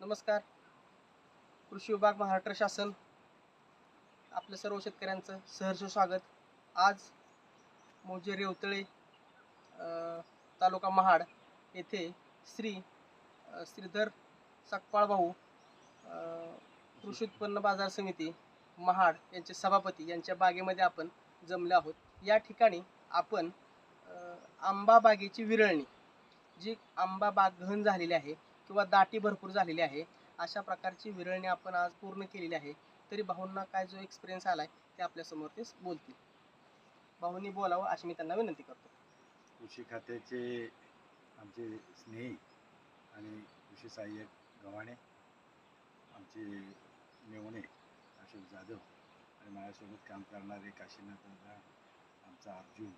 नमस्कार. कृषी विभाग महाराष्ट्र शासन आपल्या सर्व शेतकऱ्यांचं सहर्ष स्वागत. आज मौजे रेवतळे तालुका महाड येथे श्री श्रीधर सकपाळ भाऊ कृषी उत्पन्न बाजार समिती महाड यांचे सभापती यांच्या बागेमध्ये आपण जमले आहोत. या ठिकाणी आपण आंबा बागेची विरळणी जी आंबा बाग गहन झालेली आहे किंवा दाटी भरपूर झालेली आहे. अशा प्रकारची विरळणी आपण आज पूर्ण केलेली आहे. तरी भाऊंना काय जो एक्सपिरियन्स आला आहे ते आपल्यासमोर ते बोलतील. भाऊंनी बोलावं अशी मी त्यांना विनंती करतो. कृषी खात्याचे आमचे स्नेही आणि कृषी सहाय्यक गव्हाणे आमचे मेवणे अशोक जाधव आणि माझ्यासोबत काम करणारे काशीनाथ दादा आमचा अर्जुन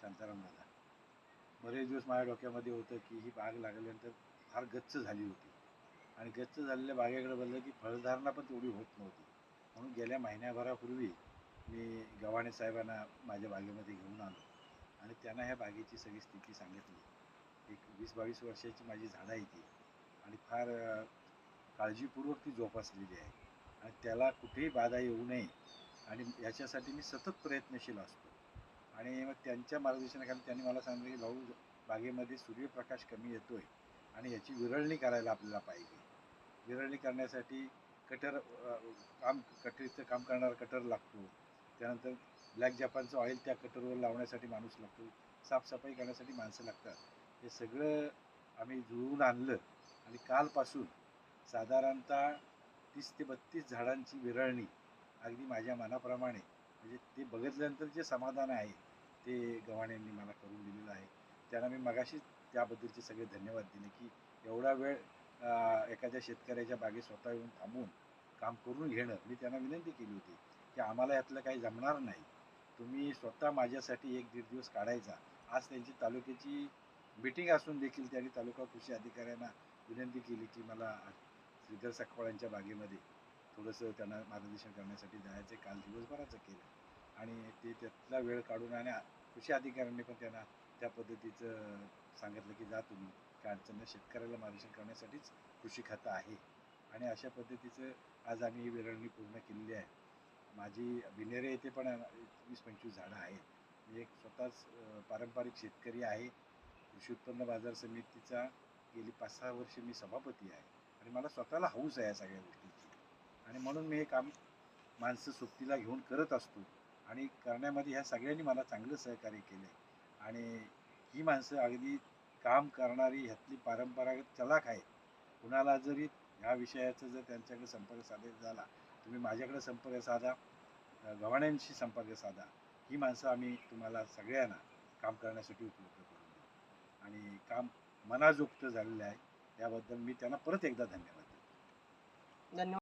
शांताराम दादा. बरेच दिवस माझ्या डोक्यामध्ये होतं की ही बाग लागल्यानंतर फार गच्च झाली होती. आणि गच्च झालेल्या बागेकडे बदलं की फळधारणा पण तेवढी होत नव्हती. म्हणून गेल्या महिन्याभरापूर्वी मी गव्हाणे साहेबांना माझ्या बागेमध्ये घेऊन आलो. आणि त्यांना ह्या बागेची सगळी स्थिती सांगितली. एक वीस बावीस वर्षाची माझी झाडं आहे ती. आणि फार काळजीपूर्वक ती जोपासलेली आहे. आणि त्याला कुठेही बाधा येऊ नये. आणि याच्यासाठी मी सतत प्रयत्नशील असतो. आणि मग त्यांच्या मार्गदर्शनाखाली त्यांनी मला सांगितलं की भाऊ बागेमध्ये सूर्यप्रकाश कमी येतो आहे आणि याची विरळणी करायला आपल्याला पाहिजे. विरळणी करण्यासाठी कटर काम कटरीचं काम करणारा कटर लागतो. त्यानंतर ब्लॅक जपानचं ऑइल त्या कटरवर लावण्यासाठी माणूस लागतो. साफसफाई करण्यासाठी माणसं लागतात. हे सगळं आम्ही जुळवून आणलं आणि कालपासून साधारणतः तीस ते बत्तीस झाडांची विरळणी अगदी माझ्या मनाप्रमाणे म्हणजे ते बघितल्यानंतर जे समाधान आहे ते गव्हाण्यांनी मला करून दिलेलं आहे. त्यांना मी मगाशीच त्याबद्दलचे सगळे धन्यवाद दिले की एवढा वेळ एखाद्या शेतकऱ्याच्या बागेत स्वतः येऊन थांबून काम करून घेणं. मी त्यांना विनंती केली होती की आम्हाला यातलं काही जमणार नाही. तुम्ही स्वतः माझ्यासाठी एक दीड दिवस काढायचा. आज त्यांची तालुक्याची मीटिंग असून देखील त्यांनी तालुका कृषी अधिकाऱ्यांना विनंती केली की मला श्रीधर सकपाळांच्या बागेमध्ये थोडंसं त्यांना मार्गदर्शन करण्यासाठी जायचं काल दिवसभराचं केलं. आणि ते त्यातला वेळ काढून आणि कृषी अधिकाऱ्यांनी पण त्यांना त्या पद्धतीचं सांगितलं की जा तुम्ही. काय अडचण नाही. शेतकऱ्याला मार्गदर्शन करण्यासाठीच कृषी खातं आहे. आणि अशा पद्धतीचं आज आम्ही ही विरळणी पूर्ण केलेली आहे. माझी बिनेरे येथे पण वीस पंचवीस झाडं आहेत. मी एक स्वतःच पारंपरिक शेतकरी आहे. कृषी उत्पन्न बाजार समितीचा गेली पाच सहा वर्ष मी सभापती आहे. आणि मला स्वतःला हौस आहे या सगळ्या गोष्टीची. आणि म्हणून मी हे काम माणसं सोबतीला घेऊन करत असतो. आणि करण्यामध्ये ह्या सगळ्यांनी मला चांगलं सहकार्य केलं आहे आणि ही माणसं अगदी काम करणारी ह्यातली परंपरागत चलाख आहे कुणाला जरी ह्या विषयाचा जर त्यांच्याकडे संपर्क साधायचा झाला तुम्ही माझ्याकडे संपर्क साधा गव्हाण्यांशी संपर्क साधा. ही माणसं आम्ही तुम्हाला सगळ्यांना काम करण्यासाठी उपलब्ध करून देऊ. आणि काम मनाजोगतं झालेलं आहे याबद्दल मी त्यांना परत एकदा धन्यवाद देतो. धन्यवाद.